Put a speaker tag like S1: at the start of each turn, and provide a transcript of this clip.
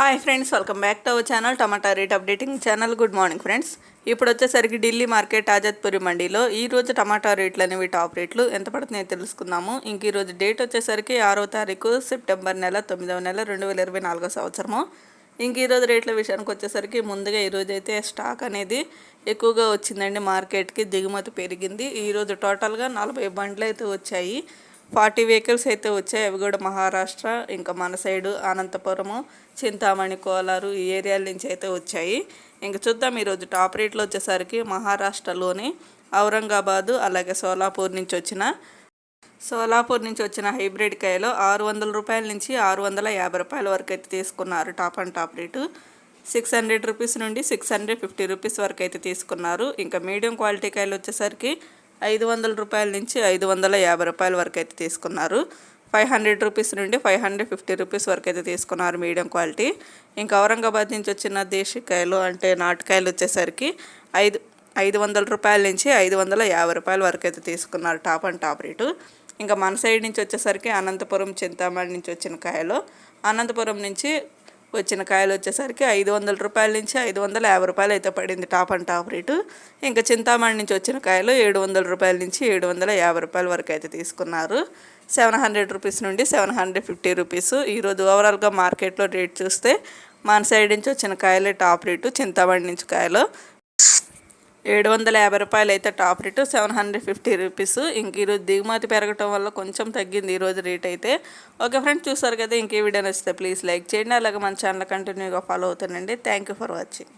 S1: Hi friends welcome back to our channel tomato rate updating channel good morning friends ఇప్పుడు వచ్చేసరికి Delhi market ఆజాద్పురి మండీలో ఈ రోజు టమాటా రేట్లు అనేవి టాప్ రేట్లు ఎంత పడుతున్నాయో తెలుసుకుందాము. ఇంక ఈరోజు డేట్ వచ్చేసరికి ఆరో తారీఖు సెప్టెంబర్ నెల తొమ్మిదవ నెల రెండు వేల ఇరవై నాలుగో సంవత్సరము. ఇంక ఈరోజు రేట్ల విషయానికి వచ్చేసరికి ముందుగా ఈరోజు అయితే స్టాక్ అనేది ఎక్కువగా వచ్చిందండి. మార్కెట్కి దిగుమతి పెరిగింది. ఈరోజు టోటల్గా నలభై బండ్లు అయితే వచ్చాయి. ఫార్టీ వెహికల్స్ అయితే వచ్చాయి. అవి కూడా మహారాష్ట్ర ఇంకా మన సైడు అనంతపురము చింతామణి కోలారు ఈ ఏరియాల నుంచి అయితే వచ్చాయి. ఇంకా చూద్దాం ఈరోజు టాప్ రేట్లో వచ్చేసరికి మహారాష్ట్రలోని ఔరంగాబాదు అలాగే సోలాపూర్ నుంచి వచ్చిన సోలాపూర్ నుంచి వచ్చిన హైబ్రిడ్ కాయలు ఆరు వందల రూపాయల నుంచి ఆరు వందల యాభై రూపాయల వరకు అయితే తీసుకున్నారు top and top rate. Six hundred rupees నుండి సిక్స్ హండ్రెడ్ ఫిఫ్టీ రూపీస్ వరకు అయితే తీసుకున్నారు. ఇంకా మీడియం క్వాలిటీ కాయలు వచ్చేసరికి ఐదు వందల రూపాయల నుంచి ఐదు వందల యాభై రూపాయల వరకు అయితే తీసుకున్నారు. ఫైవ్ హండ్రెడ్ రూపీస్ నుండి ఫైవ్ హండ్రెడ్ ఫిఫ్టీ రూపీస్ వరకు అయితే తీసుకున్నారు మీడియం క్వాలిటీ. ఇంకా ఔరంగాబాద్ నుంచి వచ్చిన దేశీకాయలు అంటే నాటుకాయలు వచ్చేసరికి ఐదు ఐదు వందల రూపాయల నుంచి ఐదు వందల యాభై రూపాయల వరకు అయితే తీసుకున్నారు టాప్ అండ్ టాప్ రేటు. ఇంకా మన సైడ్ నుంచి వచ్చేసరికి అనంతపురం చింతామణి నుంచి వచ్చిన కాయలు. అనంతపురం నుంచి వచ్చిన కాయలు వచ్చేసరికి ఐదు వందల రూపాయల నుంచి ఐదు వందల యాభై రూపాయలు అయితే పడింది టాప్ అండ్ టాప్ రేటు. ఇంకా చింతామణి నుంచి వచ్చిన కాయలు ఏడు వందల రూపాయల నుంచి ఏడు వందల యాభై రూపాయల వరకు అయితే తీసుకున్నారు. సెవెన్ హండ్రెడ్ రూపీస్ నుండి సెవెన్ హండ్రెడ్ ఫిఫ్టీ రూపీస్. ఈరోజు ఓవరాల్గా మార్కెట్లో రేట్ చూస్తే మన సైడ్ నుంచి వచ్చిన కాయలే టాప్ రేటు చింతామణి నుంచి కాయలు. ఏడు వందల యాభై రూపాయలు అయితే top rate. Seven hundred fifty rupees. ఇంక ఈరోజు దిగుమతి పెరగటం వల్ల కొంచెం తగ్గింది ఈరోజు రేట్ అయితే. ఓకే ఫ్రెండ్స్ చూసారు కదా ఇంకే వీడియో నచ్చితే ప్లీజ్ లైక్ చేయండి. అలాగే మన ఛానల్ కంటిన్యూగా ఫాలో అవుతానండి థ్యాంక్ యూ ఫర్ వాచింగ్.